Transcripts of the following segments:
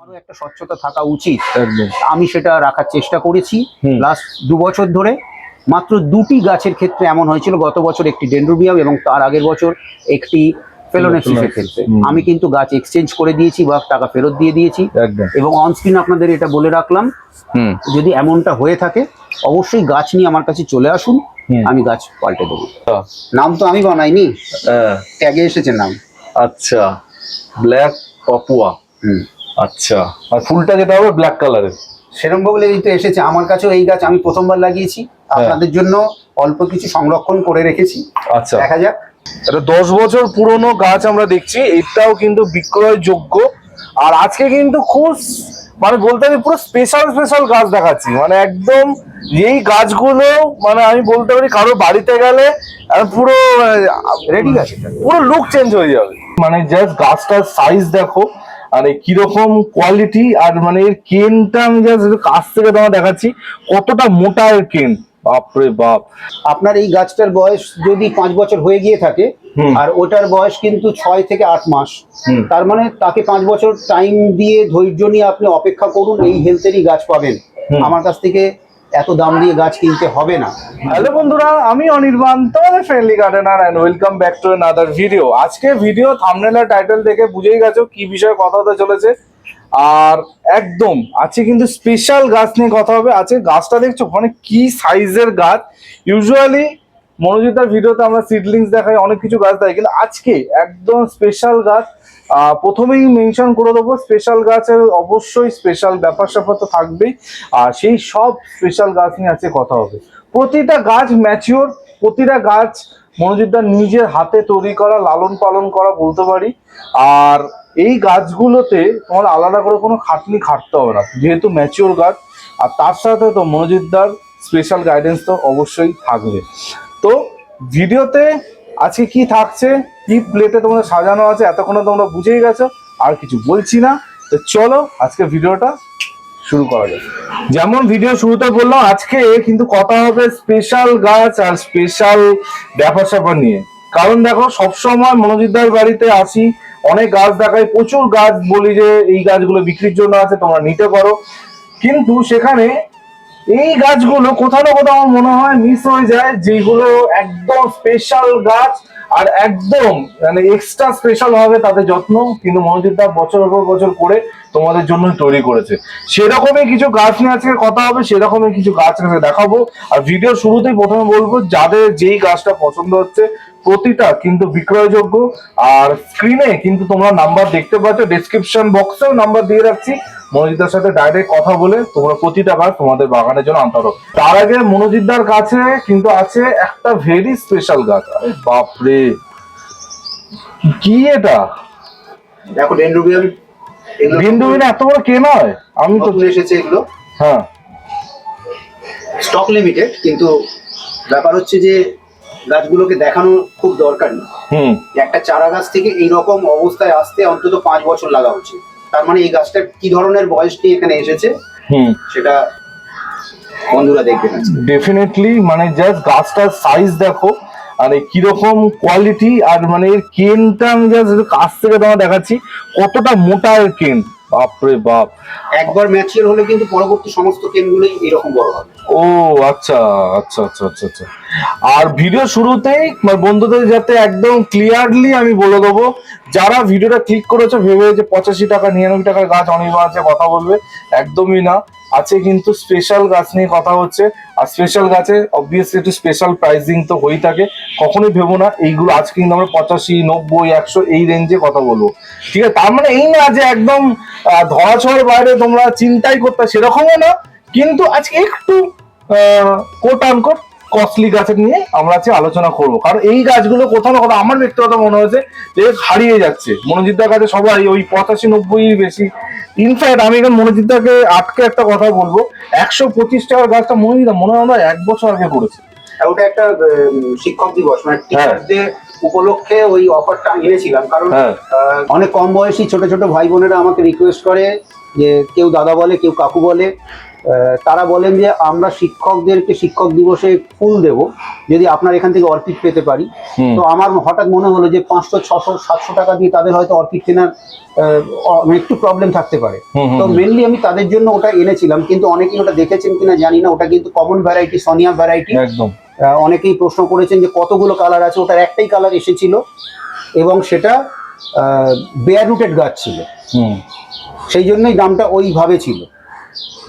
আমারও একটা স্বচ্ছতা থাকা উচিত। আমি সেটা রাখার চেষ্টা করেছি। লাস্ট দু বছর ধরে মাত্র দুটি গাছের ক্ষেত্রে এমন হয়েছিল গত বছর একটি ডেন্ড্রোবিয়াম এবং তার আগের বছর একটি ফেলোনেসিসের ক্ষেত্রে। আমি কিন্তু গাছ এক্সচেঞ্জ করে দিয়েছি বা টাকা ফেরত দিয়ে দিয়েছি। এবং অনস্ক্রিন আপনাদের এটা বলে রাখলাম। যদি এমনটা হয়ে থাকে অবশ্যই গাছ নিয়ে আমার কাছে চলে আসুন। আমি গাছ পাল্টে দেবো। নাম তো আমি বানাইনি। ট্যাগে এসেছে নাম। আচ্ছা। ব্ল্যাক পাপুয়া হুম। আচ্ছা আর ফুলটা যেটা হবে ব্ল্যাক কালারের সেরম বলে এই তো এসেছে। আমার কাছেও এই গাছ আমি প্রথমবার লাগিয়েছি। হ্যাঁ। আপনাদের জন্য অল্প কিছু সংরক্ষণ করে রেখেছি। আচ্ছা। দেখা যাক। এটা দশ বছর পুরনো গাছ আমরা দেখছি। এটাও কিন্তু বিক্রয়যোগ্য। আর আজকে কিন্তু খুব মানে বলতে পারি পুরো স্পেশাল স্পেশাল গাছ দেখাচ্ছি। মানে একদম এই গাছগুলো মানে আমি বলতে পারি কারও বাড়িতে গেলে পুরো রেডি গাছ পুরো লুক চেঞ্জ হয়ে যাবে। মানে জাস্ট গাছটার সাইজ দেখো। আর এই কীরকম কোয়ালিটি আর মানে এর কেনটা আমি জাস্ট কাছ থেকে তোমার দেখাচ্ছি কতটা মোটা এর কেন বাপরে বাপ আপনার এই গাছটার বয়স যদি পাঁচ বছর হয়ে গিয়ে থাকে। আর ওটার বয়স কিন্তু ছয় থেকে আট মাস। তার মানে তাকে পাঁচ বছর টাইম দিয়ে ধৈর্য নিয়ে আপনি অপেক্ষা করুন এই হেলথেরই গাছ পাবেন আমার কাছ থেকে এত দাম দিয়ে গাছ কিনতে হবে না। হ্যালো বন্ধুরা, আমি অনির্বাণ, তোমাদের friendly gardener and welcome back to other video আজকে ভিডিও থামনেল আর টাইটেল দেখে বুঝেই গেছো কি বিষয়ে কথা হতে চলেছে। আর একদম, আজকে কিন্তু স্পেশাল গাছ নিয়ে কথা হবে। আজকে গাছটা দেখছ মানে কি সাইজের গাছ। ইউজুয়ালি মনোজিতার ভিডিওতে আমরা সিডলিংস দেখাই, অনেক কিছু গাছ দেখাই, কিন্তু আজকে একদম স্পেশাল গাছ প্রথমেই মেনশন করে দেবো স্পেশাল গাছের অবশ্যই স্পেশাল ব্যাপার স্যাপার তো থাকবেই। আর সেই সব স্পেশাল গাছ নিয়ে আজকে কথা হবে। প্রতিটা গাছ ম্যাচিওর প্রতিটা গাছ মনোজিৎদার নিজের হাতে তৈরি করা, লালন পালন করা বলতে পারি। আর এই গাছগুলোতে তোমার আলাদা করে কোনো খাটনি খাটতে হবে না। যেহেতু ম্যাচিওর গাছ, আর তার সাথে তো মনোজিৎদার স্পেশাল গাইডেন্স তো অবশ্যই থাকবে। তো ভিডিওতে আজকে কি থাকছে? কি প্লেটে তোমাদের সাজানো আছে? এতক্ষণে তোমরা বুঝেই গেছো। আর কিছু বলছি না। তো চলো, আজকে ভিডিওটা শুরু করা যাক। যেমন ভিডিও শুরুতে বললাম, আজকে কিন্তু কথা হবে স্পেশাল গাছ আর স্পেশাল ব্যাপার স্যাপার নিয়ে। কারণ দেখো, সবসময় মনোজিৎদার বাড়িতে আসি, অনেক গাছ দেখাই, প্রচুর গাছ বলি যে এই গাছগুলো বিক্রির জন্য আছে, তোমরা নিতে পারো। কিন্তু সেখানে এই গাছগুলো কোথাও না কোথাও আমার মনে হয় মিস হয়ে যায় যেগুলো একদম স্পেশাল গাছ আর একদম মানে এক্সট্রা স্পেশাল হবে তাদের যত্ন। কিন্তু মনোজিৎদা বছর পর বছর করে তোমাদের জন্য তৈরি করেছে। সেরকমই কিছু গাছ নিয়ে আজকে কথা হবে, সেরকমই কিছু গাছ আজকে দেখাবো। আর ভিডিও শুরুতেই প্রথমে বলব, যাদের যেই গাছটা পছন্দ হচ্ছে, প্রতিটা কিন্তু বিক্রয়যোগ্য। আর স্ক্রিনে কিন্তু তোমরা নাম্বার দেখতে পাচ্ছ ডেসক্রিপশন বক্সেও নাম্বার দিয়ে রাখছি। মনোজিদার সাথে ডাইরেক্ট কথা বলে তোমরা প্রতিটা গাছ তোমাদের বাগানের জন্য আনতে পারো। তার আগে মনোজিদার কাছে কিন্তু আছে একটা ভেরি স্পেশাল গাছ। আরে বাপরে! কি এটা? দেখো ডেন্ড্রোবিয়াম বিন্দু এত বড় কে নয়? আমি তো এসেছে এগুলো। হ্যাঁ। স্টক লিমিটেড কিন্তু ব্যাপার হচ্ছে যে গাছগুলোকে দেখানো খুব দরকার নেই একটা চারা গাছ থেকে এই রকম অবস্থায় আসতে অন্তত পাঁচ বছর লাগা উচিত। তার মানে এই গাছটার কি ধরনের বয়স নিয়ে এখানে এসেছে? হুম। সেটা বন্ধুরা দেখবেন ডেফিনেটলি মানে জাস্ট গাছটার সাইজ দেখো আর কীরকম কোয়ালিটি আর মানে এর কেনটা আমি জাস্ট কাছ থেকে তোমার দেখাচ্ছি কতটা মোটা এর কেন বাপরে বাপ। একবার ম্যাচিওর হলে কিন্তু পরবর্তী সমস্ত কেনগুলোই এরকম বড় হবে। ও আচ্ছা আচ্ছা আচ্ছা আচ্ছা আচ্ছা। আর ভিডিও শুরুতেই মানে বন্ধুদের যাতে একদম ক্লিয়ারলি আমি বলে দেবো যারা ভিডিওটা ক্লিক করেছে ভেবে যে পঁচাশি টাকা নিরানব্বই টাকার গাছ অনির্বাণ আছে কথা বলবে একদমই না। আছে কিন্তু স্পেশাল গাছ নিয়ে কথা হচ্ছে। আর স্পেশাল গাছে অবভিয়াসলি একটু স্পেশাল প্রাইসিং তো হয়েই থাকে। কখনোই ভেবো না, এইগুলো আজকে কিন্তু আমরা পঁচাশি, নব্বই, একশো এই রেঞ্জে কথা বলব। ঠিক আছে, তার মানে এই না যে একদম ধরাছোঁয়ার বাইরে তোমরা চিন্তাই করতে, সেরকমও না। কিন্তু আজকে একটু কোট আনকোট কস্টলি গাছের নিয়ে আমরা আজকে আলোচনা করব। কারণ এই গাছগুলো কোথাও না কোথাও আমার ব্যক্তিগত মনে হয়েছে যে হারিয়ে যাচ্ছে। মনোজিৎদার কাছে সবাই ওই পঁচাশি নব্বই বেশি ইনফ্যাক্ট আমি এখানে মনোজিৎদাকে আটকে একটা কথা বলব। একশো পঁচিশ টাকার গাছটা মনোজিৎদা মনে হয় আমরা এক বছর আগে করেছি ওটা একটা শিক্ষক দিবস মানে টিচারদের উপলক্ষে ওই অফারটা এনেছিলাম। কারণ হ্যাঁ। অনেক কম বয়সী ছোট ছোট ভাই বোনেরা আমাকে রিকোয়েস্ট করে যে কেউ দাদা বলে কেউ কাকু বলে। তারা বলেন যে আমরা শিক্ষকদেরকে শিক্ষক দিবসে ফুল দেব যদি আপনার এখান থেকে অর্কিড পেতে পারি। তো আমার হঠাৎ মনে হলো যে পাঁচশো ছশো সাতশো টাকা দিয়ে তাদের হয়তো অর্কিড কেনার মানে একটু প্রবলেম থাকতে পারে। তো মেনলি আমি তাদের জন্য ওটা এনেছিলাম কিন্তু অনেকেই ওটা দেখেছেন কিনা জানি না ওটা কিন্তু কমন ভ্যারাইটি সনিয়া ভ্যারাইটি একদম। অনেকেই প্রশ্ন করেছেন যে কতগুলো কালার আছে ওটার একটাই কালার এসেছিল এবং সেটা বেয়ার রুটেড গাছ ছিল। হুম। সেই জন্যই দামটা ওইভাবে ছিল।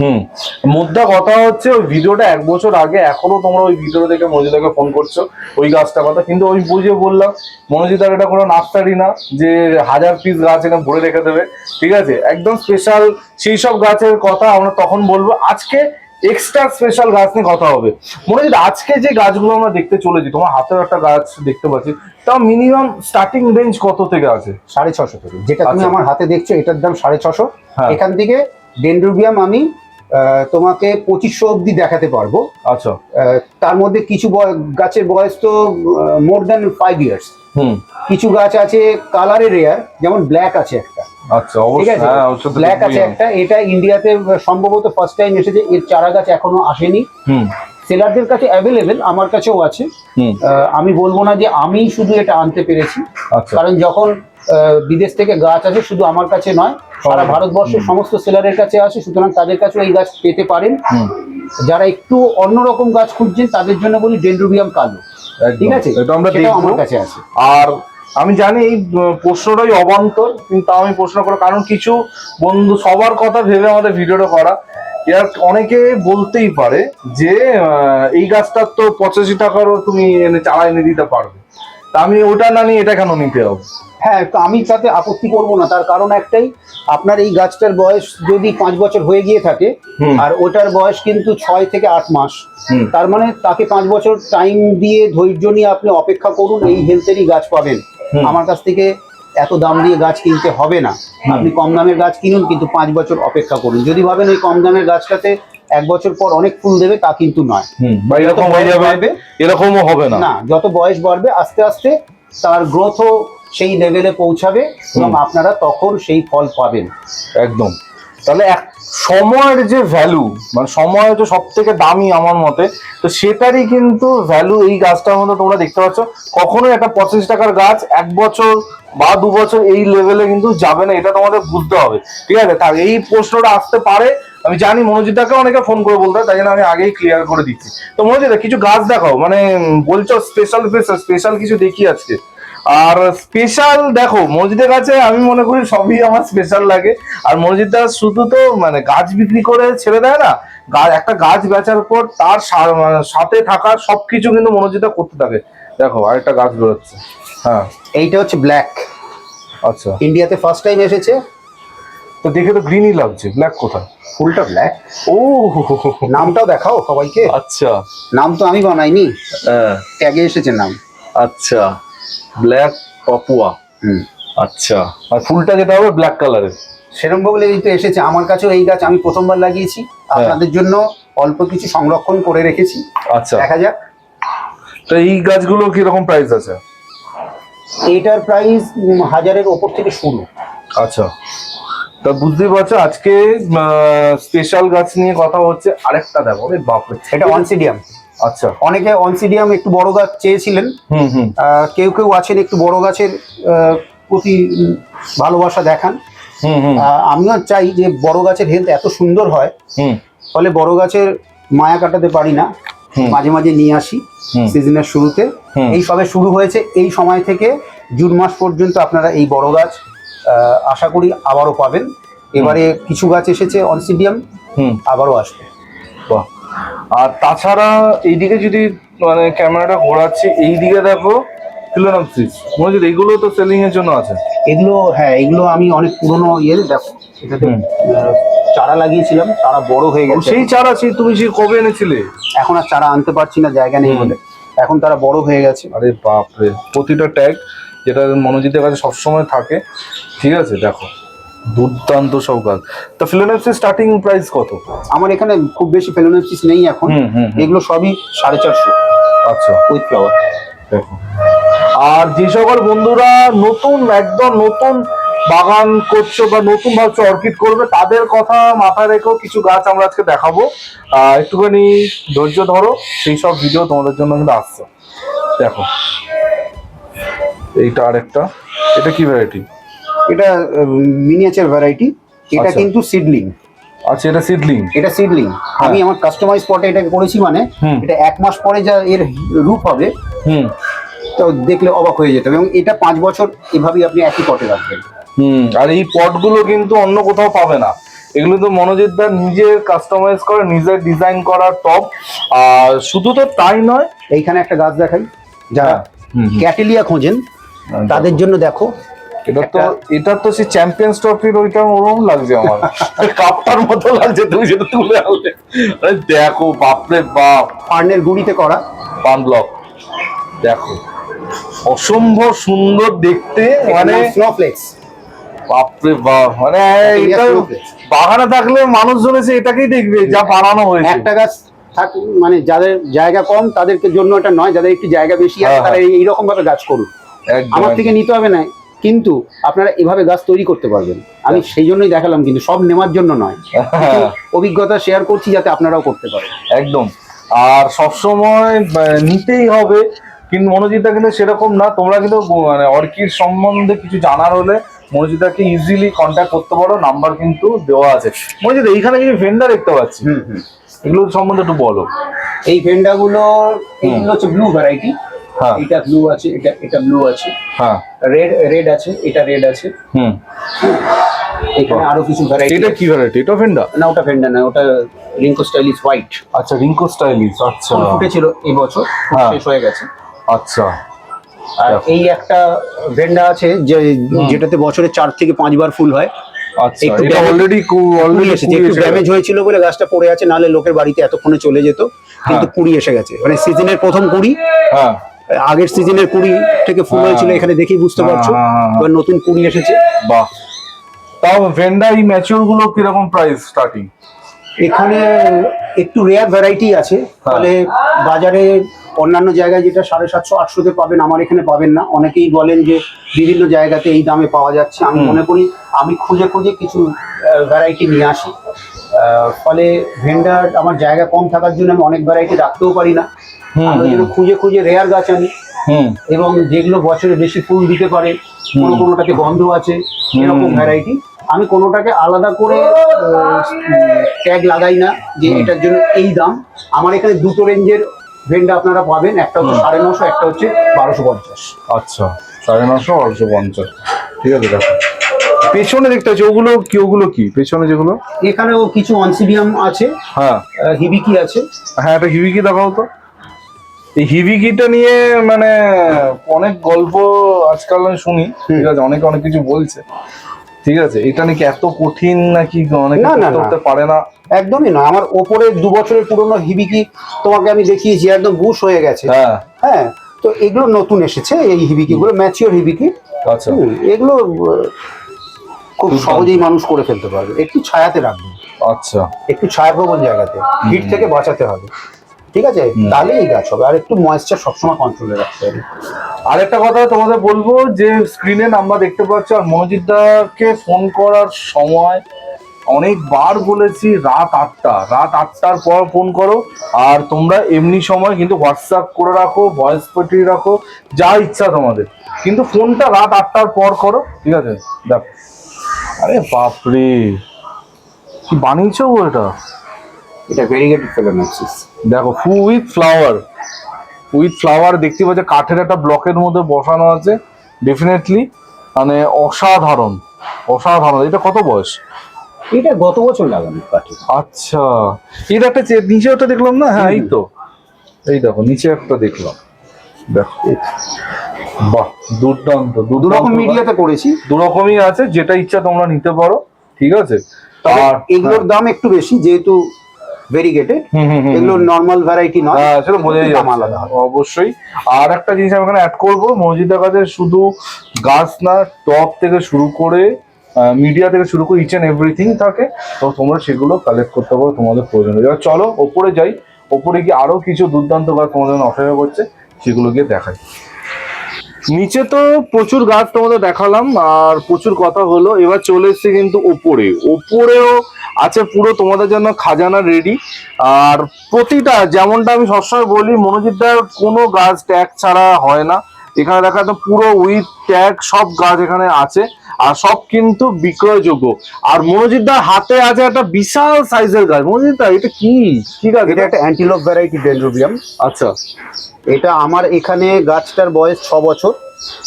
হুম। মুদ্রা কথা হচ্ছে ওই ভিডিওটা এক বছর আগে এখনও তোমরা ওই ভিডিও দেখে মনোজিদাকে ফোন করছ ওই গাছটা কথা কিন্তু ওই বুঝে বললাম মনোজিদার এটা কোনো নার্সারি না যে হাজার পিস গাছ এনে ভরে রেখে দেবে। ঠিক আছে? একদম স্পেশাল সেই সব গাছের কথা আমরা তখন বলব। আজকে এক্সট্রা স্পেশাল গাছ নিয়ে কথা হবে। মনোজিৎ আজকে যে গাছগুলো আমরা দেখতে চলেছি তোমার হাতেও একটা গাছ দেখতে পাচ্ছি তা মিনিমাম স্টার্টিং রেঞ্জ কত থেকে আছে? সাড়ে ছশো থেকে। যেটা তুমি আচ্ছা। আমার হাতে দেখছ এটার দাম সাড়ে ছশো। হ্যাঁ। এখান থেকে ডেন্ড্রোবিয়াম আমি তোমাকে পঁচিশশো অবধি দেখাতে পারব। আচ্ছা। তার মধ্যে কিছু গাছের বয়স তো more than five years hmm. কিছু গাছ আছে কালারে রেয়ার যেমন ব্ল্যাক আছে একটা। আচ্ছা ঠিক আছে? ব্ল্যাক আছে আমি। একটা। এটা ইন্ডিয়াতে সম্ভবত ফার্স্ট টাইম এসেছে। এর চারা গাছ এখনও আসেনি। হুম। সেলারদের কাছে অ্যাভেলেবেল আমার কাছেও আছে। আমি বলব না যে আমি শুধু এটা আনতে পেরেছি। আচ্ছা। কারণ যখন বিদেশ থেকে গাছ আসে শুধু আমার কাছে নয় সারা ভারতবর্ষের সমস্ত সেলারের কাছে আসে সুতরাং তাদের কাছেও এই গাছ পেতে পারেন। যারা একটু অন্যরকম গাছ খুঁজছেন তাদের জন্য বলি ডেন্ড্রোবিয়াম কালো। ঠিক আছে? এটা আমরা আমার কাছে আছে। আর আমি জানি এই প্রশ্নটাই অবান্তর কিন্তু আমি প্রশ্ন করো কারণ কিছু বন্ধু সবার কথা ভেবে আমাদের ভিডিওটা করা। এর অনেকে বলতেই পারে যে এই গাছটার তো পঁচাশি টাকারও তুমি এনে চারা এনে দিতে পারবে। আমি ওটা না নিয়ে এটা কেন নিতে হবে? হ্যাঁ তো আমি তাতে আপত্তি করব না। তার কারণ একটাই আপনার এই গাছটার বয়স যদি পাঁচ বছর হয়ে গিয়ে থাকে আর ওটার বয়স কিন্তু ছয় থেকে আট মাস। তার মানে তাকে পাঁচ বছর টাইম দিয়ে ধৈর্য নিয়ে আপনি অপেক্ষা করুন এই হেলথেরই গাছ পাবেন। আমার কাছ থেকে এত দাম দিয়ে গাছ কিনতে হবে না। আপনি কম দামের গাছ কিনুন কিন্তু পাঁচ বছর অপেক্ষা করুন। যদি ভাবেন ওই কম দামের গাছটাতে এক বছর পর অনেক ফুল দেবে তা কিন্তু নয়। এরকম হয়ে যাবে এরকমও হবে না। না যত বয়স বাড়বে আস্তে আস্তে তার গ্রোথও সেই লেভেলে পৌঁছাবে এবং আপনারা তখন সেই ফল পাবেন। একদম। তাহলে এক সময়ের যে ভ্যালু মানে সময় হচ্ছে সব থেকে দামি আমার মতে তো সেটারই কিন্তু ভ্যালু এই গাছটার মধ্যে তোমরা দেখতে পাচ্ছ। কখনোই একটা পঁচিশ টাকার গাছ এক বছর বা দু বছর এই লেভেলে কিন্তু যাবে না এটা তোমাদের বুঝতে হবে। ঠিক আছে? তার এই প্রশ্নটা আসতে পারে আমি জানি মনোজিৎদাকে অনেকে ফোন করে বলতে তাই জন্য আমি আগেই ক্লিয়ার করে দিচ্ছি। তো মনোজিৎ কিছু গাছ দেখাও মানে বলছো স্পেশাল স্পেশাল স্পেশাল কিছু দেখি আজকে। আর স্পেশাল দেখো মসজিদের কাছে আমি মনে করি সবই আমার স্পেশাল লাগে। আর মসজিদটা শুধু তো মানে গাছ বিক্রি করে ছেড়ে দেয় না গাছ একটা গাছ বেচার পর তার মানে সাথে থাকা সবকিছু কিন্তু মনোজিদা করতে থাকে। দেখো আরেকটা গাছ বেরোচ্ছে। হ্যাঁ। এইটা হচ্ছে ব্ল্যাক আচ্ছা। ইন্ডিয়াতে ফার্স্ট টাইম এসেছে। তো দেখে তো গ্রিনই লাগছে ব্ল্যাক কোথায়? ফুলটা ব্ল্যাক ও! নামটাও দেখাও সবাইকে। আচ্ছা। নাম তো আমি বানাইনি। হ্যাঁ, ট্যাগে এসেছে নাম। আচ্ছা। Black Papua. হুম। আচ্ছা। আর ফুলটা যেটা হবে ব্ল্যাক কালারের সেরকম বলে এই তো এসেছে। আমার কাছেও এই গাছ আমি প্রথমবার লাগিয়েছি। আপনাদের জন্য অল্প কিছু সংরক্ষণ করে রেখেছি। আচ্ছা। দেখা যাক। তো এই গাছগুলো কীরকম প্রাইস আছে? এইটার প্রাইস হাজারের ওপর থেকে শুরু। আচ্ছা। তা বুঝতেই পারছ আজকে স্পেশাল গাছ নিয়ে কথা হচ্ছে আরেকটা দেখো রে বাপরে। এটা অনসিডিয়াম আচ্ছা। অনেকে অনসিডিয়াম একটু বড় গাছ চেয়েছিলেন। হুম হুম। কেউ কেউ আছেন একটু বড় গাছের প্রতি ভালোবাসা দেখান। হুম হুম। আমিও চাই যে বড় গাছের হেলথ এত সুন্দর হয়। হুম। ফলে বড় গাছের মায়া কাটাতে পারি না। মাঝে মাঝে নিয়ে আসি। সিজনের শুরুতে। এই সবে শুরু হয়েছে এই সময় থেকে জুন মাস পর্যন্ত আপনারা এই বড় গাছ আশা করি আবারও পাবেন। এবারে কিছু গাছ এসেছে অনসিডিয়াম হুম। আবারও আসবে। বাহ। আর তাছাড়া এইদিকে যদি মানে ক্যামেরাটা ঘোরাচ্ছি এইদিকে দেখো ফিলোনপসিস মনে হচ্ছে এইগুলো তো সেলিং এর জন্য আছে। এগুলো হ্যাঁ এগুলো আমি অনেক পুরনো ইয়ে দেখো এটাতে। চারা লাগিয়েছিলাম বড় হয়ে গেছে। সেই চারা সেই তুমি সেই কবে এনেছিলে? এখন আর চারা আনতে পারছি না জায়গা নেই বলে। এখন তারা বড় হয়ে গেছে। আরে বাপরে প্রতিটা ট্যাগ যেটা মনোজিতের কাছে সবসময় থাকে। ঠিক আছে দেখো। দুর্দান্ত সব গাছ তা ফিলোনপসিস স্টার্টিং প্রাইস কত? আমার এখানে খুব বেশি ফেলোনেপসিস নেই এখন। এগুলো সবই সাড়ে চারশো। আচ্ছা। উইথ ফ্লাওয়ার দেখো। আর যে সকল বন্ধুরা নতুন একদম নতুন বাগান করছ বা নতুন ভাবছ অর্কিড করবে তাদের কথা মাথায় রেখেও কিছু গাছ আমরা আজকে দেখাবো। আহ, একটুখানি ধৈর্য ধরো সেই সব ভিডিও তোমাদের জন্য কিন্তু আসছে। দেখো। এইটা আর একটা এটা কি ভ্যারাইটি এটা মিনিয়েচার ভ্যারাইটি এটা আচ্ছা। কিন্তু সিডলিং আচ্ছা এটা সিডলিং এটা সিডলিং আমি আমার কাস্টমাইজ স্পটে এটাকে করেছি মানে এটা এক মাস পরে যা এর রূপ হবে হুম। তো দেখলে অবাক হয়ে যেতে হবে এবং এটা পাঁচ বছর এভাবেই আপনি একই পটে রাখবেন। হুম আর এই পটগুলো কিন্তু অন্য কোথাও পাবে না। এগুলো তো মনোজিৎ দা নিজের কাস্টমাইজ করে নিজের ডিজাইন করা টপ আর শুধু তো তাই নয় এইখানে একটা গাছ দেখাই যারা হ্যাঁ। ক্যাটেলিয়া খোঁজেন তাদের জন্য দেখো এটা তো এটা তো সেই চ্যাম্পিয়ন্স ট্রফির ওইটা ওরকম লাগছে আমার। কাপটার মতো লাগছে তুমি যেটা তুলে আনলে। আরে দেখো বাপরে বাপ। ফার্নের গুড়িতে করা। পান ব্লক। দেখো অসম্ভব সুন্দর দেখতে মানে স্নোফ্লেক্স বাপরে বাপ মানে এটা বাগানে থাকলে মানুষজন এসে এটাকেই দেখবে যা বানানো হয়েছে। একটা গাছ থাক মানে যাদের জায়গা কম তাদেরকে জন্য এটা নয় যাদের একটু জায়গা বেশি আছে হ্যাঁ, তারা এইরকম ভাবে গাছ করুন আমার। থেকে নিতে হবে না কিন্তু আপনারা এভাবে গাছ তৈরি করতে পারবেন। আমি সেই জন্যই দেখালাম কিন্তু সব নেওয়ার জন্য নয়। কিছু অভিজ্ঞতা শেয়ার করছি যাতে আপনারাও করতে পারেন। একদম। আর সবসময় নিতেই হবে কিন্তু মনোজিতা কিন্তু সেরকম না। তোমরা কিন্তু মানে অর্কিড সম্বন্ধে কিছু জানার হলে মনোজিতাকে ইজিলি কন্ট্যাক্ট করতে পারো। নাম্বার কিন্তু দেওয়া আছে। মনোজিতা এইখানে কিছু ভেন্ডার দেখতে পাচ্ছি। হুম হুম। এগুলো সম্বন্ধে একটু বলো। এই ভেন্ডাগুলো হচ্ছে ব্লু ভ্যারাইটি হ্যাঁ এটা ব্লু আছে এটা এটা ব্লু আছে। হ্যাঁ। রেড রেড আছে এটা রেড আছে। হুম। এখানে আরও কিছু ভ্যারাইটি এটা কি ভ্যারাইটি এটা ভেন্ডার না ওটা ভেন্ডা না ওটা রিঙ্কো স্টাইলিশ হোয়াইট আচ্ছা রিঙ্কো স্টাইলিশ আচ্ছা। ফুটেছিল এই বছর হ্যাঁ। শেষ হয়ে গেছে। আচ্ছা। আর এই একটা ভেন্ডা আছে যে যেটাতে বছরে চার থেকে পাঁচবার ফুল হয়। আচ্ছা এটা অলরেডি অলরেডি এসেছে একটু ড্যামেজ হয়েছিল বলে গাছটা পড়ে আছে নাহলে লোকের বাড়িতে এতক্ষণে চলে যেত কিন্তু হ্যাঁ। কুড়ি এসে গেছে। মানে সিজনের প্রথম কুড়ি হ্যাঁ। আগের সিজনের কুড়ি থেকে ফুল হ্যাঁ। হয়েছিল এখানে দেখেই বুঝতে হ্যাঁ, পারছ। হ্যাঁ, হ্যাঁ। এবার নতুন কুড়ি এসেছে। বাহ। তাও ভেন্ডা এই ম্যাচিওরগুলো কীরকম প্রাইস স্টার্টিং এখানে একটু রেয়ার ভ্যারাইটি আছে। ফলে বাজারে অন্যান্য জায়গায় যেটা সাড়ে সাতশো আটশোতে পাবেন আমার এখানে পাবেন না। অনেকেই বলেন যে বিভিন্ন জায়গাতে এই দামে পাওয়া যাচ্ছে। আমি মনে করি আমি খুঁজে খুঁজে কিছু ভ্যারাইটি নিয়ে আসি। ফলে ভেন্ডার আমার জায়গা কম থাকার জন্য আমি অনেক ভ্যারাইটি রাখতেও পারি না। হুম, আমি ওই খুঁজে খুঁজে রেয়ার গাছ আনি। হুম। এবং যেগুলো বছরে বেশি ফুল দিতে পারে কোনো কোনোটাতে গন্ধ আছে এরকম ভ্যারাইটি আমি কোনোটাকে আলাদা করে ট্যাগ লাগাই না যে এটার জন্য এই দাম। আমার এখানে দুটো রেঞ্জের ভেন্ডা আপনারা পাবেন একটা হচ্ছে সাড়ে নশো একটা হচ্ছে বারোশো পঞ্চাশ। আচ্ছা সাড়ে নশো বারোশো পঞ্চাশ। ঠিক আছে দেখো। পেছনে দেখতে পাচ্ছি ওগুলো কি ওগুলো কি? পেছনে যেগুলো? এখানেও কিছু অনসিডিয়াম আছে হ্যাঁ। হিবিকি আছে। হ্যাঁ একটা হিবিকি দেখাও তো। এই হিবিকিটা নিয়ে মানে অনেক গল্প আজকাল আমি শুনি ঠিক আছে? অনেকে অনেক কিছু বলছে। ঠিক আছে? এটা নাকি এত কঠিন নাকি অনেকে না, না, করতে পারে না? একদমই নয়। আমার ওপরে দু বছরের পুরনো হিবিকি তোমাকে আমি দেখিয়েছি একদম বুশ হয়ে গেছে। হ্যাঁ। হ্যাঁ তো এগুলো নতুন এসেছে এই হিবিকিগুলো ম্যাচিওর হিবিকি আচ্ছা। এগুলো খুব সহজেই মানুষ করে ফেলতে পারবে। একটু ছায়াতে রাখবে। আচ্ছা। একটু ছায়া ছায়াপ্রবণ জায়গাতে। হিট থেকে বাঁচাতে হবে। ঠিক আছে? তাহলে এই গাছ হবে। আর একটু ময়েশ্চার সবসময় কন্ট্রোলে রাখতে হবে। আরেকটা কথা তোমাদের বলব যে স্ক্রিনে নাম্বার দেখতে পাচ্ছ আর মনোজিৎ দাকে ফোন করার সময় অনেকবার বলেছি রাত আটটা রাত আটটার পর ফোন করো। আর তোমরা এমনি সময় কিন্তু হোয়াটসঅ্যাপ করে রাখো ভয়েস পাঠিয়ে রাখো যা ইচ্ছা তোমাদের। কিন্তু ফোনটা রাত আটটার পর করো ঠিক আছে? দেখো। আরে বাপরে! কি বানিয়েছো এটা? এটা ভেরিগেটেড ফেলোমেক্সিস দেখো ফু উইথ ফ্লাওয়ার উইথ ফ্লাওয়ার দেখতে পাচ্ছ কাঠের একটা ব্লকের মধ্যে বসানো আছে। ডেফিনেটলি মানে অসাধারণ। অসাধারণ। এটা কত বয়স? এটা গত বছর লাগানো কাঠে আচ্ছা। এটা একটা নিচে একটা দেখলাম না? হ্যাঁ এই তো। এই দেখো নিচে একটা দেখলাম। দেখো বাহ দুর্দান্ত দু রকম মিডিয়াতে করেছি। দু রকমই আছে যেটা ইচ্ছা তোমরা নিতে পারো। ঠিক আছে? আর এগুলোর দাম একটু বেশি যেহেতু ভেরিগেটেড এগুলো নর্মাল ভ্যারাইটি নয় হ্যাঁ সেটা বোঝাই দাম আলাদা অবশ্যই। আর একটা জিনিস আমি এখানে অ্যাড করব মসজিদের কাছে শুধু গাছ না টপ থেকে শুরু করে মিডিয়া থেকে শুরু করে ইচ অ্যান্ড এভরিথিং থাকে তো তোমরা সেগুলো কালেক্ট করতে পারো তোমাদের প্রয়োজন এবার চলো ওপরে যাই। ওপরে গিয়ে আরও কিছু দুর্দান্ত গাছ তোমাদের অপেক্ষা করছে সেগুলো গিয়ে দেখাই। নিচে তো প্রচুর গাছ তোমাদের দেখালাম, আর প্রচুর কথা হলো। এবার চলে এসছে কিন্তু ওপরে। ওপরেও আছে পুরো তোমাদের জন্য খাজানা রেডি আর প্রতিটা, যেমনটা আমি সবসময় বলি মনোজিৎদার কোনো গাছ ট্যাগ ছাড়া হয় না। এখানে দেখা তো পুরো উইথ ট্যাগ সব গাছ এখানে আছে আর সব কিন্তু বিক্রয়যোগ্য। আর মনোজিৎদার হাতে আছে একটা বিশাল সাইজের গাছ। মনোজিৎদা এটা কি? কি গাছ এটা এটা? একটা অ্যান্টিলপ ভ্যারাইটি ডেনরোবিয়াম আচ্ছা। এটা আমার এখানে গাছটার বয়স ছ বছর।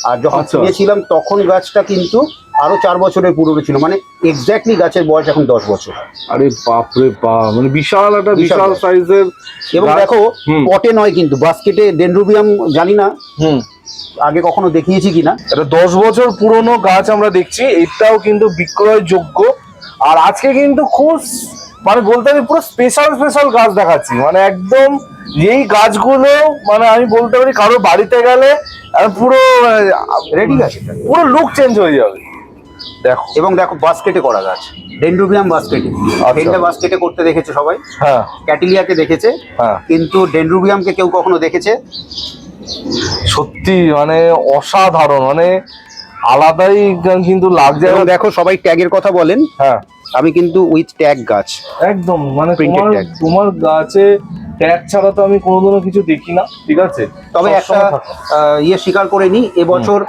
আর যখন আচ্ছা। কিনেছিলাম তখন গাছটা কিন্তু আরও চার বছরের পুরনো ছিল। মানে এক্স্যাক্টলি গাছের বয়স এখন দশ বছর। আরে বাপ রে বাপ মানে বিশাল একটা বিশাল সাইজের এবং দেখো। পটে নয় কিন্তু বাস্কেটে ডেন্ড্রোবিয়াম জানি না। হুম। আগে কখনো দেখিয়েছি কিনা? এটা দশ বছর পুরনো গাছ আমরা দেখছি এটাও কিন্তু বিক্রয়যোগ্য। আর আজকে কিন্তু খুব মানে বলতে পারি পুরো স্পেশাল স্পেশাল গাছ দেখাচ্ছি। মানে একদম এই গাছগুলো মানে আমি বলতে পারি কারও বাড়িতে গেলে পুরো রেডি গাছ পুরো লুক চেঞ্জ হয়ে যাবে। দেখো। এবং দেখো বাস্কেটে করা গাছ। ডেন্ড্রোবিয়াম বাস্কেটে ভেন্ডা বাস্কেটে করতে দেখেছে সবাই? হ্যাঁ। ক্যাটিলিয়াকে দেখেছে। হ্যাঁ। কিন্তু ডেন্ড্রোবিয়ামকে কেউ কখনো দেখেছে? সত্যি মানে অসাধারণ মানে আলাদাই কিন্তু লাগছে। দেখো সবাই ট্যাগের কথা বলেন। হ্যাঁ। আমি কিন্তু উইথ ট্যাগ গাছ। একদম মানে Printed তোমার তোমার গাছে ট্যাগ ছাড়া তো আমি কোনোদিনও কিছু দেখি না ঠিক আছে? তবে একটা ইয়ে স্বীকার করে নি এবছর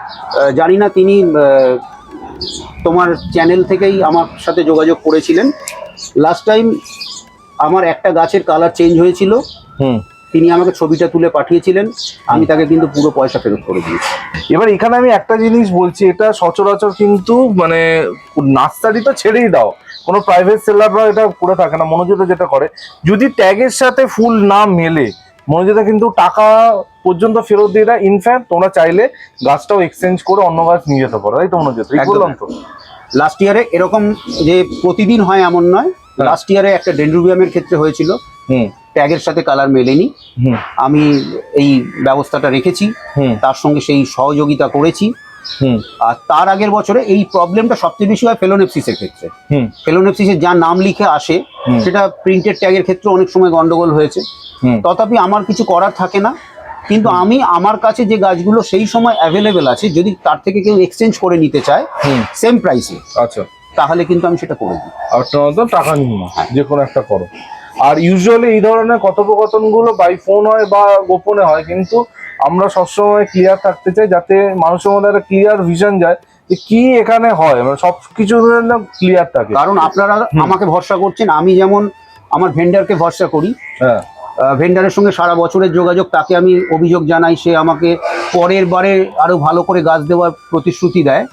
জানি না তিনি তোমার চ্যানেল থেকেই আমার সাথে যোগাযোগ করেছিলেন। লাস্ট টাইম আমার একটা গাছের কালার চেঞ্জ হয়েছিল। হুম। তিনি আমাকে ছবিটা তুলে পাঠিয়েছিলেন। আমি তাকে কিন্তু পুরো পয়সা ফেরত করে দিয়েছি। এবার এখানে আমি একটা জিনিস বলছি এটা সচরাচর কিন্তু মানে নার্সারি তো ছেড়েই দাও। কোনো প্রাইভেট সেলাররা এটা করে থাকে না মনোযোগা যেটা করে। যদি ট্যাগের সাথে ফুল না মেলে মনোযোগা কিন্তু টাকা পর্যন্ত ফেরত দিয়ে দেয়। ইনফ্যাক্ট তোমরা চাইলে গাছটাও এক্সচেঞ্জ করে অন্য গাছ নিয়ে যেতে পারো তাই তো ঠিক একদম। বললাম তো লাস্ট ইয়ারে এরকম যে প্রতিদিন হয় এমন নয়। হ্যাঁ। লাস্ট ইয়ারে একটা ডেন্ড্রোবিয়ামের ক্ষেত্রে হয়েছিল। হুম। ট্যাগের সাথে কালার মেলেনি। হুম। আমি এই ব্যবস্থাটা রেখেছি। হুম। তার সঙ্গে সেই সহযোগিতা করেছি। আর তার আগের বছরে এই প্রবলেমটা সবচেয়ে বেশি হয় ফেলোনেপসিসের ক্ষেত্রে। হুম। ফেলোনেপসিসের যা নাম লিখে আসে সেটা প্রিন্টেড ট্যাগের ক্ষেত্রে অনেক সময় গন্ডগোল হয়েছে। তথাপি আমার কিছু করার থাকে না কিন্তু আমি আমার কাছে যে গাছগুলো সেই সময় অ্যাভেলেবেল আছে যদি তার থেকে কেউ এক্সচেঞ্জ করে নিতে চায় সেম প্রাইসে আচ্ছা। তাহলে কিন্তু আমি সেটা করে দিই। আর তোমার টাকা নিও না যে কোনো একটা করো। আর ইউজুয়ালি এই ধরনের কথোপকথনগুলো বাই ফোন হয় বা গোপনে হয় কিন্তু আমরা সবসময় ক্লিয়ার থাকতে চাই যাতে মানুষের মধ্যে একটা ক্লিয়ার ভিশন যায় যে কি এখানে হয়। মানে সব কিছু ক্লিয়ার থাকে। কারণ আপনারা আমাকে ভরসা করছেন আমি যেমন আমার ভেন্ডারকে ভরসা করি হ্যাঁ। ভেন্ডারের সঙ্গে সারা বছরের যোগাযোগ তাকে আমি অভিযোগ জানাই সে আমাকে পরের বারে আরও ভালো করে গাছ দেওয়ার প্রতিশ্রুতি দেয়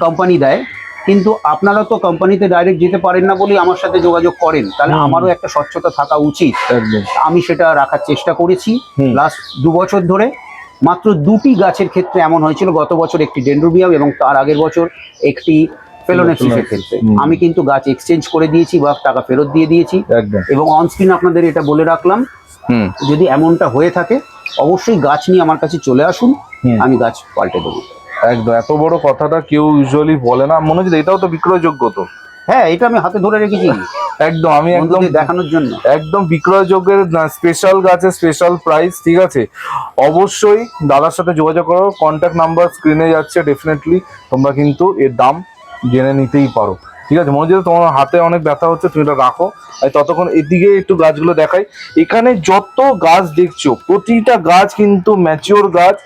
কোম্পানি দেয়। কিন্তু আপনারা তো কোম্পানিতে ডাইরেক্ট যেতে পারেন না বলেই আমার সাথে যোগাযোগ করেন। তাহলে আমারও একটা স্বচ্ছতা থাকা উচিত। আমি সেটা রাখার চেষ্টা করেছি। লাস্ট দু বছর ধরে মাত্র দুটি গাছের ক্ষেত্রে এমন হয়েছিল গত বছর একটি ডেন্ড্রোবিয়াম এবং তার আগের বছর একটি ফেলোনেপসিসের ক্ষেত্রে। আমি কিন্তু গাছ এক্সচেঞ্জ করে দিয়েছি বা টাকা ফেরত দিয়ে দিয়েছি। এবং অনস্ক্রিন আপনাদের এটা বলে রাখলাম। যদি এমনটা হয়ে থাকে অবশ্যই গাছ নিয়ে আমার কাছে চলে আসুন। আমি গাছ পাল্টে দেবো। একদম এত বড় কথাটা কেউ ইউজুয়ালি বলে না। মনে হচ্ছে এটাও তো বিক্রয়যোগ্য তো। হ্যাঁ এটা আমি হাতে ধরে রেখেছি। একদম আমি একদম দেখানোর জন্য। একদম বিক্রয়যোগ্যের স্পেশাল গাছে স্পেশাল প্রাইস ঠিক আছে? অবশ্যই দাদার সাথে যোগাযোগ করো কন্ট্যাক্ট নাম্বার স্ক্রিনে যাচ্ছে ডেফিনেটলি তোমরা কিন্তু এর দাম জেনে নিতেই পারো। ঠিক আছে মনে হচ্ছে তোমার হাতে অনেক ব্যথা হচ্ছে তুমি এটা রাখো। আর ততক্ষণ এদিকে একটু গাছগুলো দেখাই। এখানে যত গাছ দেখছ প্রতিটা গাছ কিন্তু ম্যাচিওর গাছ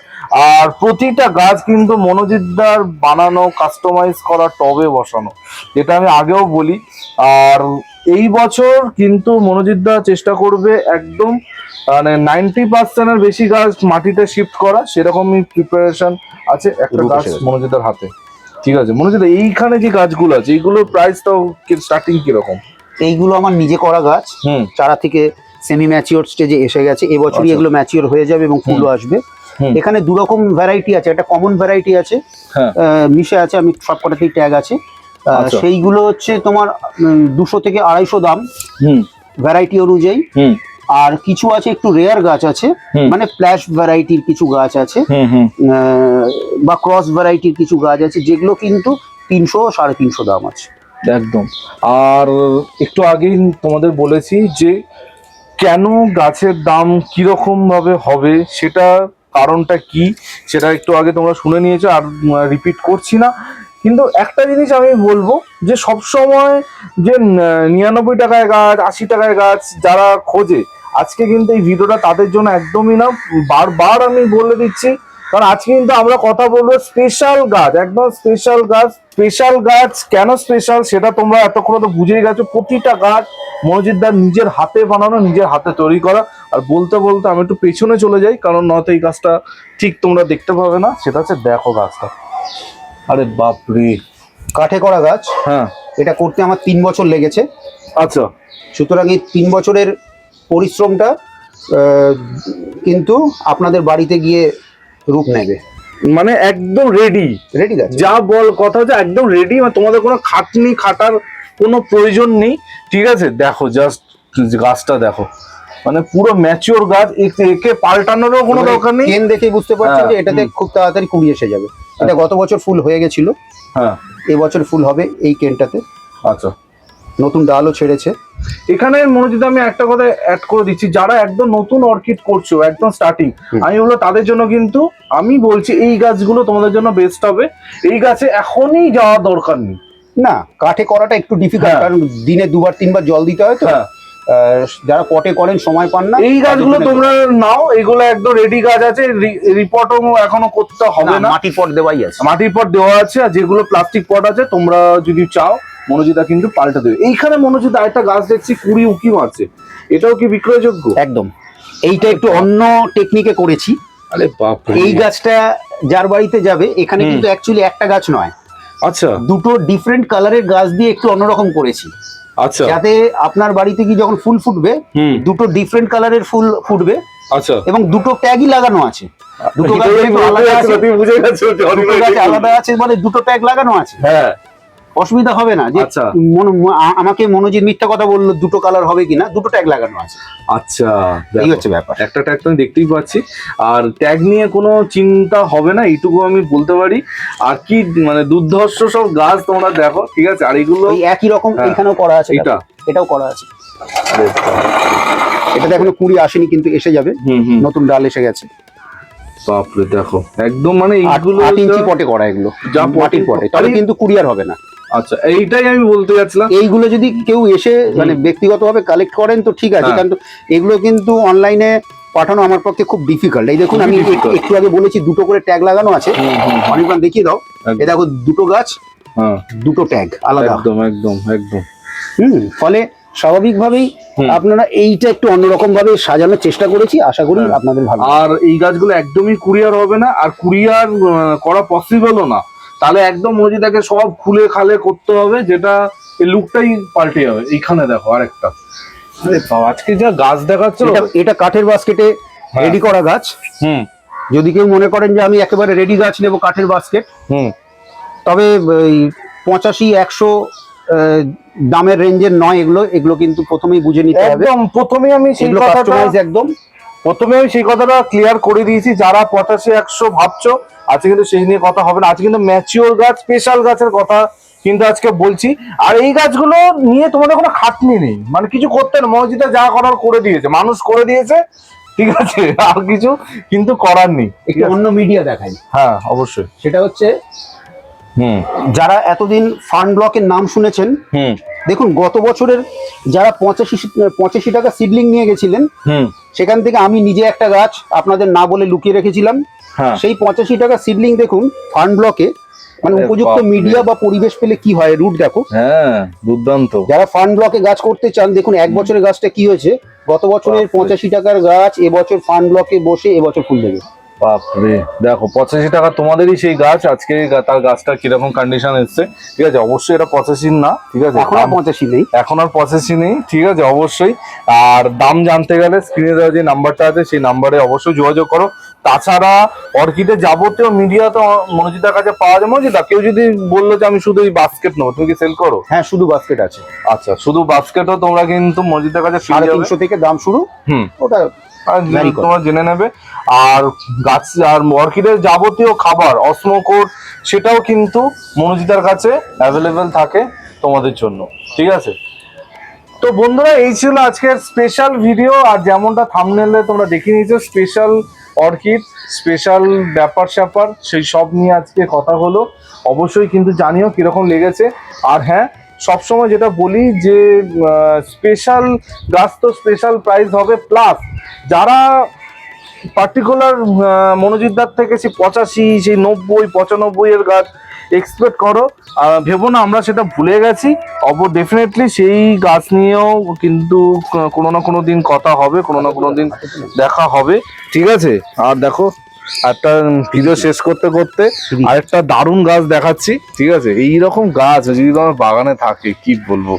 আর প্রতিটা গাছ কিন্তু মনোজিৎদার বানানো কাস্টমাইজ করা টবে বসানো। যেটা আমি আগেও বলি। আর এই বছর কিন্তু মনোজিৎদা চেষ্টা করবে একদম মানে নাইনটি পার্সেন্টের বেশি গাছ মাটিতে শিফট করা। সেরকমই প্রিপারেশন আছে একটা গাছ গেছে। হাতে। ঠিক আছে। মনোজিৎদা এইখানে যে গাছগুলো আছে এইগুলোর প্রাইসটাও স্টার্টিং কীরকম? এইগুলো আমার নিজে করা গাছ। হুম। চারা থেকে সেমি ম্যাচিওর স্টেজে এসে গেছে। এবছরই আচ্ছা। এগুলো ম্যাচিওর হয়ে যাবে এবং ফুলও আসবে। এখানে দু রকম ভ্যারাইটি আছে একটা কমন ভ্যারাইটি আছে। হ্যাঁ। মিশে আছে আমি সব কটাতেই ট্যাগ আছে আচ্ছা। সেইগুলো হচ্ছে তোমার দুশো থেকে আড়াইশো দাম। হুম। ভ্যারাইটি অনুযায়ী। হুম। আর কিছু আছে একটু রেয়ার গাছ আছে মানে ফ্ল্যাশ ভ্যারাইটির কিছু গাছ আছে বা ক্রস ভ্যারাইটির কিছু গাছ আছে যেগুলো কিন্তু তিনশো সাড়ে তিনশো দাম আছে। একদম। আর একটু আগেই তোমাদের বলেছি যে কেন গাছের দাম কীরকম ভাবে হবে সেটা কারণটা কি সেটা একটু আগে তোমরা শুনে নিয়েছো আর রিপিট করছি না। কিন্তু একটা জিনিস আমি বলব যে সব সময় যে নিরানব্বই টাকায় গাছ আশি টাকায় গাছ যারা খোঁজে আজকে কিন্তু এই ভিডিওটা তাদের জন্য একদমই না বারবার আমি বলে দিচ্ছি কারণ আজকে কিন্তু আমরা কথা বলব স্পেশাল গাছ একদম স্পেশাল গাছ স্পেশাল গাছ কেন স্পেশাল সেটা তোমরা এতক্ষণ তো বুঝেই গেছো প্রতিটা গাছ মসজিদদার নিজের হাতে বানানো নিজের হাতে তৈরি করা আর বলতে বলতে আমি একটু পেছনে চলে যাই কারণ নয়তো এই গাছটা ঠিক তোমরা দেখতে পাবে না সেটা হচ্ছে দেখো গাছটা। আরে বাপরে। কাঠে করা গাছ হ্যাঁ। এটা করতে আমার তিন বছর লেগেছে। আচ্ছা। সুতরাং এই তিন বছরের পরিশ্রমটা কিন্তু আপনাদের বাড়িতে গিয়ে রূপ নেবে। মানে একদম রেডি রেডি যা বল কথা হচ্ছে একদম রেডি মানে তোমাদের কোনো খাটনি খাটার কোনো প্রয়োজন নেই। ঠিক আছে দেখো জাস্ট গাছটা দেখো। মানে পুরো ম্যাচিওর গাছ একে- পাল্টানোরও কোনো দরকার নেই। কেন দেখে বুঝতে পারছেন যে হ্যাঁ, এটাতে খুব তাড়াতাড়ি কুড়ি এসে যাবে। এটা গত বছর ফুল হয়ে গেছিল। হ্যাঁ। এবছর ফুল হবে এই কেনটাতে। আচ্ছা। নতুন ডালও ছেড়েছে। এখানে মনোজিৎ আমি একটা কথা অ্যাড করে দিচ্ছি। যারা একদম নতুন অর্কিড করছ একদম স্টার্টিং আমি বলব তাদের জন্য কিন্তু আমি বলছি এই গাছগুলো তোমাদের জন্য বেস্ট হবে। এই গাছে এখনই যাওয়া দরকার নেই। না কাঠে করাটা একটু ডিফিকাল্ট হ্যাঁ। কারণ দিনে দুবার তিনবার জল দিতে হয় তো। হ্যাঁ। যারা পটে করেন সময় পান না এই গাছগুলো তোমরা নাও এগুলো একদম রেডি গাছ আছে রিপোর্টও এখনও করতে হবে না, না। মাটির পট দেওয়াই আছে। মাটির পট দেওয়া আছে আর যেগুলো প্লাস্টিক পট আছে তোমরা যদি চাও মনোজিতা কিন্তু পাল্টে দেবে। এইখানে মনোজিৎ আরেকটা গাছ দেখছি কুড়ি উকি মারছে। এটাও কি বিক্রয়যোগ্য? একদম। এইটা একটু অন্য টেকনিকে করেছি। আরে বাপ এই গাছটা যার বাড়িতে যাবে এখানে কিন্তু অ্যাকচুয়ালি একটা গাছ নয়। আচ্ছা। দুটো ডিফারেন্ট কালারের গাছ দিয়ে একটু অন্যরকম করেছি। আচ্ছা। যাতে আপনার বাড়িতে কি যখন ফুল ফুটবে দুটো ডিফারেন্ট কালারের ফুল ফুটবে আচ্ছা। এবং দুটো ট্যাগই লাগানো আছে। দুটো গাছ আলাদা। আছে মানে দুটো ট্যাগ লাগানো আছে। হ্যাঁ। অসুবিধা হবে না যে আচ্ছা। মন- আমাকে মনোজিৎ মিথ্যা কথা বলল দুটো কালার হবে কিনা দুটো ট্যাগ লাগানো আছে। আচ্ছা এই হচ্ছে ব্যাপার। একটা ট্যাগ তো আমি দেখতেই পাচ্ছি। আর ট্যাগ নিয়ে কোনো চিন্তা হবে না এইটুকু আমি বলতে পারি। আর কি মানে দুর্ধর্ষ সব গাছ তোমরা দেখো ঠিক আছে? আর এগুলো একই রকম হ্যাঁ। এখানেও করা আছে এইটা? এটাও করা আছে। এটাতে এখনও কুড়ি আসেনি কিন্তু এসে যাবে। নতুন ডাল এসে গেছে। বাপরে দেখো একদম মানে এইগুলো আট ইঞ্চি পটে করা এগুলো। যা মাটির পটে তবে আরে- কিন্তু কুরিয়ার হবে না। আচ্ছা এইটাই আমি বলতে যাচ্ছিলাম। এইগুলো যদি কেউ এসে মানে ব্যক্তিগতভাবে কালেক্ট করেন তো ঠিক আছে। হ্যাঁ। কিন্তু এগুলো কিন্তু অনলাইনে পাঠানো আমার পক্ষে খুব ডিফিকাল্ট এই দেখুন আমি একটু- আগে বলেছি দুটো করে ট্যাগ লাগানো আছে। অনেকবার দেখিয়ে দাও। এই দেখো দুটো গাছ হ্যাঁ। দুটো ট্যাগ আলাদা। একদম একদম একদম। হুম ফলে স্বাভাবিকভাবেই আপনারা এইটা একটু অন্যরকম ভাবে সাজানোর চেষ্টা করেছি আশা করি হ্যাঁ। আপনাদের ভালো। আর এই গাছগুলো একদমই কুরিয়ার হবে না আর কুরিয়ার করা পসিবলও না। তাহলে একদম মসজিদাকে সব খুলে খালে করতে হবে যেটা এই লুকটাই পাল্টে যাবে। এইখানে দেখো আরেকটা। আরে আজকে যা গাছ দেখাচ্ছ। এটা এটা কাঠের বাস্কেটে হ্যাঁ। রেডি করা গাছ। হুম। যদি কেউ মনে করেন যে আমি একেবারে রেডি গাছ নেব কাঠের বাস্কেট হুম। তবে এই পঁচাশি একশো দামের রেঞ্জের নয় এগুলো এগুলো কিন্তু প্রথমেই বুঝে নিতে হবে। একদম প্রথমে আমি সেই কথাটা একদম। প্রথমে আমি সেই কথাটা ক্লিয়ার করে দিয়েছি যারা পঁচাশি একশো ভাবছ আজকে কিন্তু সেই নিয়ে কথা হবে না। আজকে কিন্তু ম্যাচিওর গাছ স্পেশাল গাছের কথা কিন্তু আজকে বলছি। আর এই গাছগুলো নিয়ে তোমাদের কোনো খাটনি নেই। মানে কিছু করতে না। মসজিদা যা করার করে দিয়েছে। মানুষ করে দিয়েছে। ঠিক আছে? আর কিছু কিন্তু করার নেই। অন্য মিডিয়া দেখাই। হ্যাঁ অবশ্যই। সেটা হচ্ছে যারা এতদিন ফান্ড ব্লকের নাম শুনেছেন দেখুন গত বছরের যারা পঁচাশি পঁচাশি টাকা সিডলিং নিয়ে গেছিলেন সেখান থেকে আমি নিজে একটা গাছ আপনাদের না বলে লুকিয়ে রেখেছিলাম। হ্যাঁ। সেই পঁচাশি টাকা সিডলিং দেখুন ফান্ড ব্লকে মানে উপযুক্ত মিডিয়া বা পরিবেশ পেলে কি হয়? রুট দেখো। হ্যাঁ দুর্দান্ত। যারা ফান্ড ব্লকে গাছ করতে চান দেখুন এক বছরের গাছটা কি হয়েছে? গত বছরের পঁচাশি টাকার গাছ এবছর ফান্ড ব্লকে বসে এবছর ফুল দেবে। বাপরে। দেখো পঁচাশি টাকা তোমাদেরই সেই গাছ আজকে তার গাছটা কীরকম কন্ডিশন এসছে। ঠিক আছে অবশ্যই এটা পঁচাশি না ঠিক আছে? এখন আর পঁচাশি নেই। এখন আর পঁচাশি নেই ঠিক আছে অবশ্যই। আর দাম জানতে গেলে স্ক্রিনে দেওয়া যে নাম্বারটা আছে সেই নাম্বারে অবশ্যই যোগাযোগ করো। তাছাড়া অর্কিডের যাবতীয় মিডিয়া তো মনোজিতার কাছে পাওয়া যায় মনোজিতা কেউ যদি বলল যে আমি শুধু এই বাস্কেট নেব তুমি কি সেল করো? হ্যাঁ শুধু বাস্কেট আছে। আচ্ছা শুধু বাস্কেটও তোমরা কিন্তু মনোজিতার কাছে সাড়ে তিনশো থেকে দাম শুরু। হুম। ওটা তোমরা জেনে নেবে। আর গাছ, আর অর্কিডের যাবতীয় খাবার, অসমোকোর, সেটাও কিন্তু মনোজিতার কাছে অ্যাভেলেবেল থাকে তোমাদের জন্য। ঠিক আছে? তো বন্ধুরা, এই ছিল আজকের স্পেশাল ভিডিও আর যেমনটা থামনেলে তোমরা দেখে নিয়েছো স্পেশাল অর্কিড স্পেশাল ব্যাপার স্যাপার, সেই সব নিয়ে আজকে কথা হলো। অবশ্যই কিন্তু জানিও কীরকম লেগেছে। আর হ্যাঁ সবসময় যেটা বলি যে স্পেশাল গাছ তো স্পেশাল প্রাইস হবে। প্লাস যারা পার্টিকুলার মনোজিৎদার থেকে সেই পঁচাশি, সেই নব্বই, পঁচানব্বই এর গাছ এক্সপেক্ট করো। আর ভেবো না, আমরা সেটা ভুলে গেছি। অব ডেফিনেটলি সেই গাছ নিয়েও কিন্তু কোনো না কোনো দিন কথা হবে, কোনো না কোনো দিন দেখা হবে। ঠিক আছে? আর দেখো, একটা ভিডিও শেষ করতে করতে আরেকটা দারুণ গাছ দেখাচ্ছি। ঠিক আছে? এই রকম গাছ যদি তোমার বাগানে থাকে, কি বলব?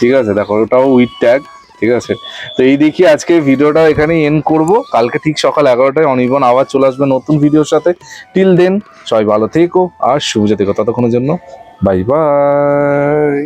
ঠিক আছে? দেখো, ওটাও উইথ ট্যাগ ঠিক আছে? তো এই দেখি আজকে ভিডিওটা এখানে এন্ড করব। কালকে ঠিক সকাল এগারোটায় অনির্বন আবার চলে আসবে নতুন ভিডিওর সাথে। টিল দেন সবাই ভালো থেকো আর শুভ থেকো ততক্ষণের জন্য বাই বাই